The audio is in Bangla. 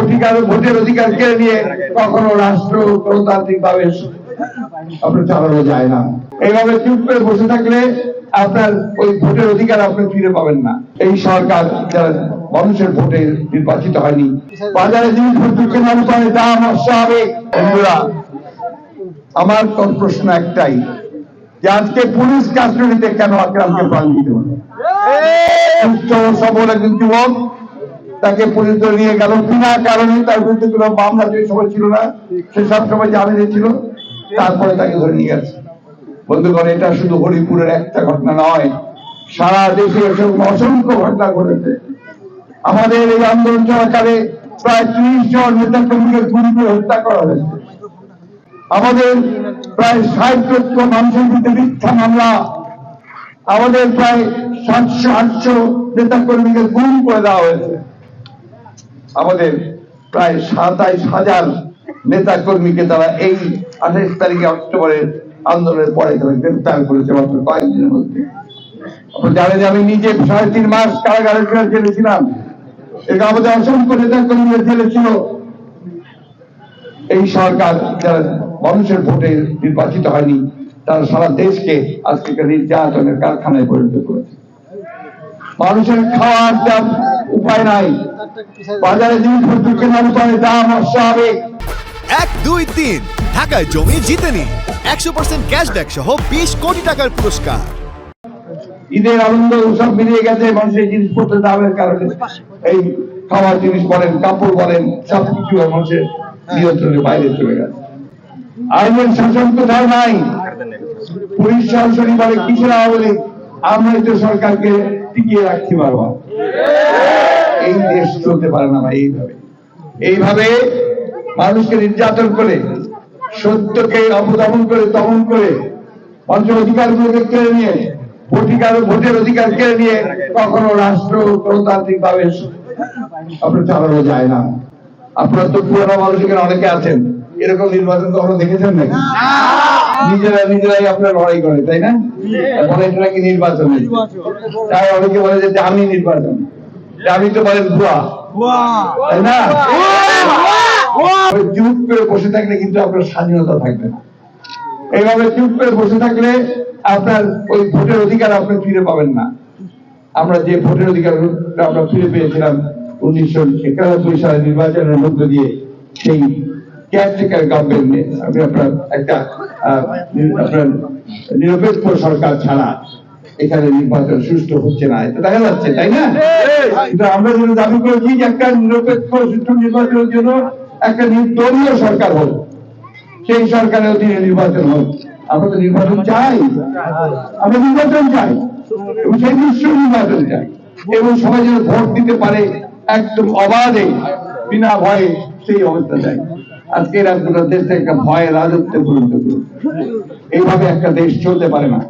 ভোটিকার ভোটের অধিকার কেড়ে নিয়ে কখনো রাষ্ট্র গণতান্ত্রিক ভাবে আপনার চালানো যায় না। এইভাবে চুপ করে বসে থাকলে আপনার ওই ভোটের অধিকার আপনি ফিরে পাবেন না। এই সরকার যারা মানুষের ভোটে নির্বাচিত হয়নি, বাজারে জিনিসপত্র কেনার পরে দাম অস্বাভাবিক বন্ধুরা, আমার তো প্রশ্ন একটাই, যে আজকে পুলিশ কাস্টডিতে কেন আকরামকে প্রাণ দিতে হলো সুস্থ সবল একজন যুবক তাকে পুলিশ নিয়ে গেল। বিনা কারণে তার বিরুদ্ধে কোনো মামলা যে সময় ছিল না, সে সব সময় জামিনে ছিল, তারপরে তাকে ধরে নিয়ে গেছে। বন্ধুগণ, এটা শুধু হরিপুরের একটা ঘটনা নয়, সারা দেশে এরকম অসংখ্য ঘটনা ঘটেছে। আমাদের এই আন্দোলন চলাকালে প্রায় ত্রিশ জন নেতা কর্মীকে গুলি করে হত্যা করা হয়েছে। আমাদের প্রায় ষাট লক্ষ মানুষের বিরুদ্ধে মিথ্যা মামলা, আমাদের প্রায় সাতশো, আটশো নেতা কর্মীকে গুম করে দেওয়া হয়েছে। আমাদের প্রায় সাতাইশ হাজার নেতা কর্মীকে তারা এই আঠাইশ তারিখে অক্টোবরের আন্দোলনের পরে তারা গ্রেপ্তার করেছে মাত্র কয়েকদিনের মধ্যে। আপনারা জানেন আমি নিজে সাড়ে তিন মাস কারাগারে জেলে ছিলাম। এটা আমাদের অসংখ্য নেতা কর্মীরা জেলে ছিল। এই সরকার যারা মানুষের ভোটে নির্বাচিত হয়নি, তারা সারা দেশকে আজকে নির্যাতনের কারখানায় পরিণত করেছে। মানুষের খাওয়ার দাম উপায় নাই। বাজারে জিনিসপত্র কেনার উপায় দাম অস্বাভাবিক। এক দুই তিন। ঢাকায় জমি জিতে নিন একশো পার্সেন্ট ক্যাশব্যাক সহ বিশ কোটি টাকার পুরস্কার। ঈদের আনন্দ উৎসব মিলিয়ে গেছে মানুষের জিনিসপত্রের দামের কারণে। এই খাওয়ার জিনিস বলেন কাপড় বলেন সবকিছু মানুষের নিয়ন্ত্রণের বাইরে চলে গেছে। আইনের শাসন কোথাও নাই। পুলিশ সরাসরি বলে কিসের আওয়ামী লীগ? আমরাই তো সরকারকে টিকিয়ে রাখতে পারব এই দেশ চলতে পারে না ভাই, এইভাবে। এইভাবে মানুষকে নির্যাতন করে, সত্যকে অবদমন করে, দমন করে মানুষের অধিকারগুলোকে কেড়ে নিয়ে, ভোটিকার, ভোটের অধিকার কেড়ে নিয়ে কখনো রাষ্ট্র গণতান্ত্রিক ভাবে আপনার চালানো যায় না। আপনারা তো পুরোনো মানুষ এখানে অনেকে আছেন। এরকম নির্বাচন কখনো দেখেছেন নাকি? নিজেরা নিজেরাই আপনার লড়াই করে, তাই না? বলে এটা নাকি নির্বাচন তাই অনেকে বলে যে আমি নির্বাচন। আমি তো বলেন ভুয়া। তাই না? চুপ করে বসে থাকলে কিন্তু আপনার স্বাধীনতা থাকবে না। এইভাবে চুপ করে বসে থাকলে আপনার ওই ভোটের অধিকার আপনি ফিরে পাবেন না। আমরা যে ভোটের অধিকার আমরা ফিরে পেয়েছিলাম উনিশশো একানব্বই সালে নির্বাচনের মধ্য দিয়ে সেই কেয়ারটেকার গভর্নমেন্ট আমি আপনার একটা আপনার নিরপেক্ষ সরকার ছাড়া এখানে নির্বাচন সুষ্ঠু হচ্ছে না। এটা দেখা যাচ্ছে তাই না? কিন্তু আমরা দাবি করেছি যে একটা নিরপেক্ষ সুষ্ঠু নির্বাচনের জন্য একটা নির্দলীয় সরকার হোক, সেই সরকারের অধীনে নির্বাচন হোক। আমরা তো নির্বাচন চাই। আমরা নির্বাচন চাই। এবং সেই নির্বাচন চাই। এবং সবাই যেন ভোট দিতে পারে একদম অবাধে, বিনা ভয়ে সেই অবস্থা চাই। আজকে এরা পুরো দেশটা একটা ভয়ে রাজত্বে পরিণত করুন এইভাবে একটা দেশ চলতে পারে না।